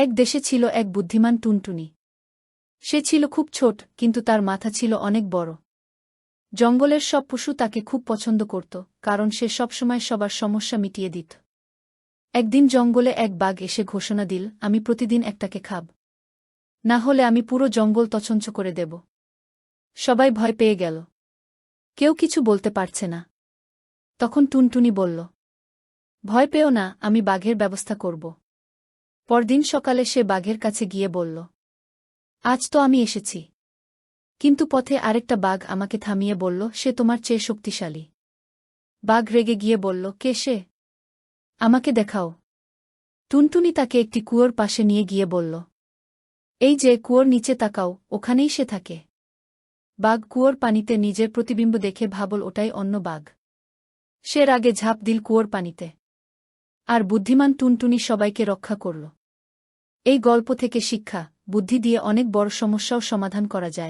এক দেশে ছিল এক বুদ্ধিমান টুনটুনি। সে ছিল খুব ছোট, কিন্তু তার মাথা ছিল অনেক বড়। জঙ্গলের সব পশু তাকে খুব পছন্দ করত, কারণ সে সবসময় সবার সমস্যা মিটিয়ে দিত। একদিন জঙ্গলে এক বাঘ এসে ঘোষণা দিল, আমি প্রতিদিন একটাকে খাব। না হলে আমি পুরো জঙ্গল তছঞ্চ করে দেব। সবাই ভয় পেয়ে গেল। কেউ কিছু বলতে পারছে না। তখন টুনটুনি বলল, ভয় পেও না, আমি বাঘের ব্যবস্থা করব। পরদিন সকালে সে বাঘের কাছে গিয়ে বলল, আজ তো আমি এসেছি। কিন্তু পথে আরেকটা বাঘ আমাকে থামিয়ে বলল, সে তোমার চেয়ে শক্তিশালী। বাঘ রেগে গিয়ে বলল, কে সে? আমাকে দেখাও। টুনটুনি তাকে একটি কুয়োর পাশে নিয়ে গিয়ে বলল, এই যে কুয়োর নিচে তাকাও, ওখানেই সে থাকে। বাঘ কুয়োর পানিতে নিজের প্রতিবিম্ব দেখে ভাবল, ওটাই অন্য বাঘ। সে রাগে ঝাঁপ দিল কুয়োর পানিতে। আর বুদ্ধিমান টুনটুনি সবাইকে রক্ষা করল। এই গল্প থেকে শিক্ষা বুদ্ধি দিয়ে অনেক বড় সমস্যাও সমাধান করা যায়।